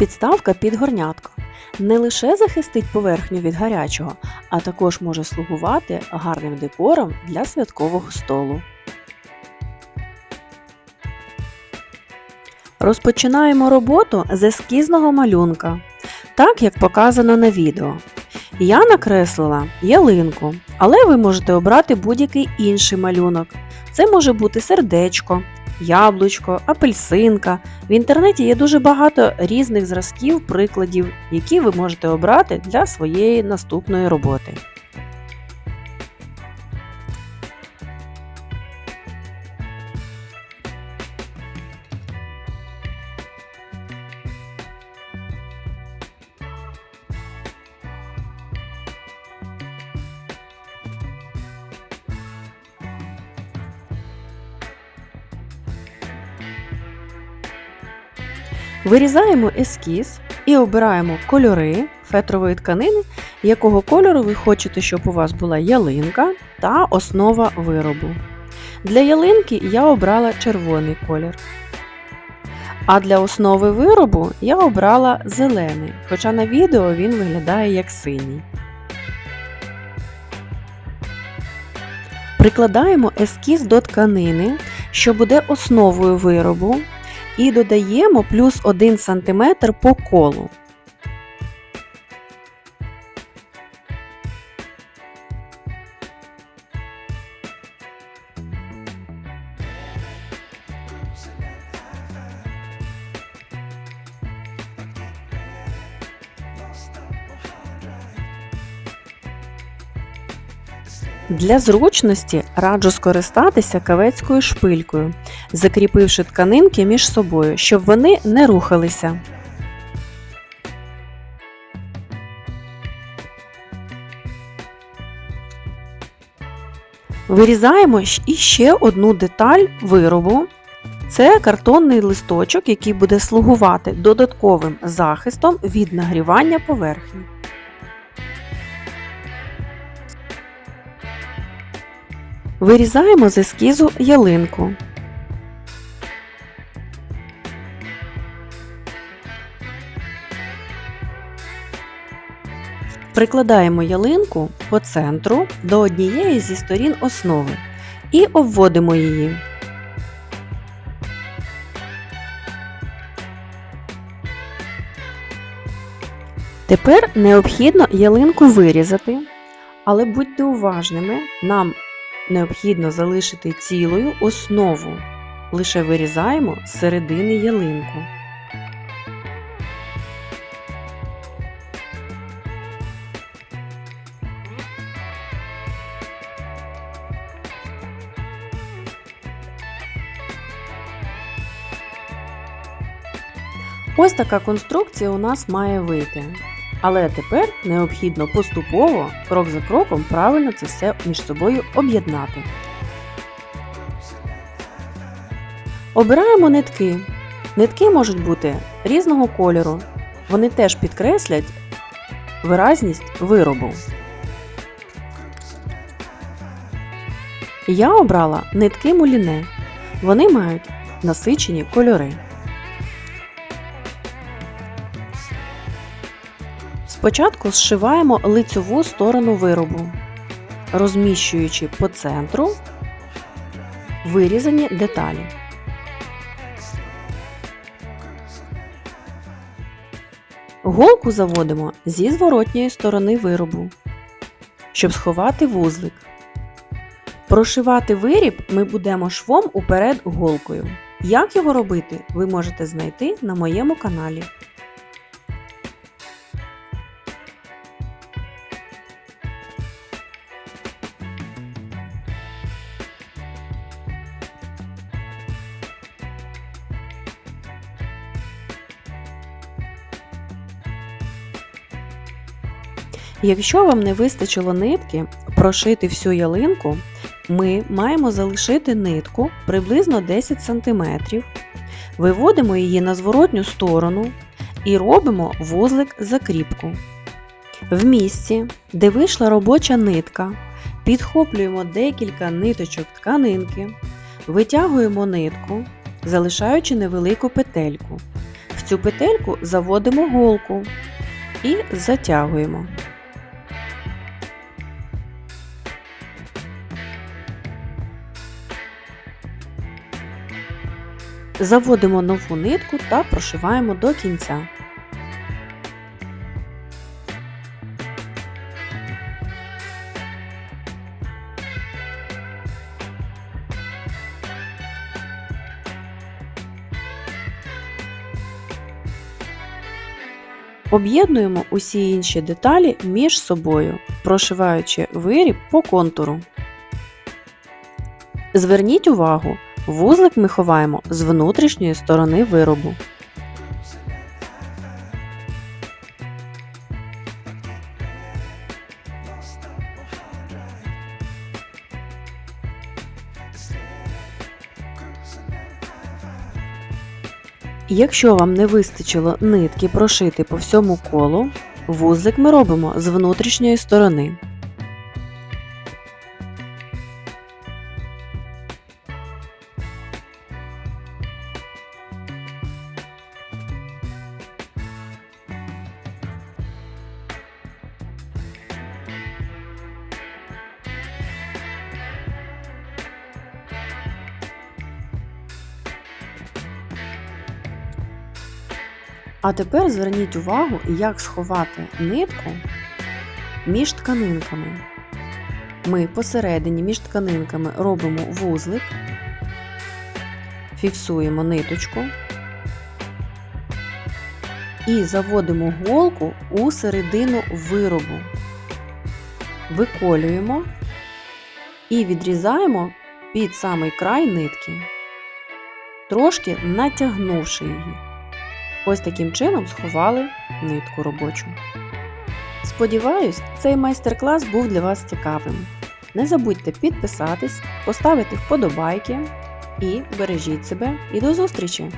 Підставка під горнятко не лише захистить поверхню від гарячого, а також може слугувати гарним декором для святкового столу. Розпочинаємо роботу з ескізного малюнка, так як показано на відео. Я накреслила ялинку, але ви можете обрати будь-який інший малюнок. Це може бути сердечко, яблучко, апельсинка. В інтернеті є дуже багато різних зразків, прикладів, які ви можете обрати для своєї наступної роботи. Вирізаємо ескіз і обираємо кольори фетрової тканини, якого кольору ви хочете, щоб у вас була ялинка та основа виробу. Для ялинки я обрала червоний колір. А для основи виробу я обрала зелений, хоча на відео він виглядає як синій. Прикладаємо ескіз до тканини, що буде основою виробу, і додаємо плюс 1 см по колу. Для зручності раджу скористатися кавецькою шпилькою, закріпивши тканинки між собою, щоб вони не рухалися. Вирізаємо іще одну деталь виробу. Це картонний листочок, який буде слугувати додатковим захистом від нагрівання поверхні. Вирізаємо з ескізу ялинку. Прикладаємо ялинку по центру до однієї зі сторін основи і обводимо її. Тепер необхідно ялинку вирізати, але будьте уважними, нам необхідно залишити цілою основу. Лише вирізаємо з середини ялинку. Ось така конструкція у нас має вийти. Але тепер необхідно поступово, крок за кроком, правильно це все між собою об'єднати. Обираємо нитки. Нитки можуть бути різного кольору. Вони теж підкреслять виразність виробу. Я обрала нитки муліне. Вони мають насичені кольори. Спочатку зшиваємо лицьову сторону виробу, розміщуючи по центру вирізані деталі. Голку заводимо зі зворотньої сторони виробу, щоб сховати вузлик. Прошивати виріб ми будемо швом уперед голкою. Як його робити, ви можете знайти на моєму каналі. Якщо вам не вистачило нитки прошити всю ялинку, ми маємо залишити нитку приблизно 10 см, виводимо її на зворотню сторону і робимо вузлик закріпку. В місці, де вийшла робоча нитка, підхоплюємо декілька ниточок тканинки, витягуємо нитку, залишаючи невелику петельку. В цю петельку заводимо голку і затягуємо. Заводимо нову нитку та прошиваємо до кінця. Об'єднуємо усі інші деталі між собою, прошиваючи виріб по контуру. Зверніть увагу, вузлик ми ховаємо з внутрішньої сторони виробу. Якщо вам не вистачило нитки прошити по всьому колу, вузлик ми робимо з внутрішньої сторони. А тепер зверніть увагу, як сховати нитку між тканинками. Ми посередині між тканинками робимо вузлик, фіксуємо ниточку і заводимо голку у середину виробу, виколюємо і відрізаємо під самий край нитки, трошки натягнувши її. Ось таким чином сховали нитку робочу. Сподіваюсь, цей майстер-клас був для вас цікавим. Не забудьте підписатись, поставити вподобайки і бережіть себе і до зустрічі!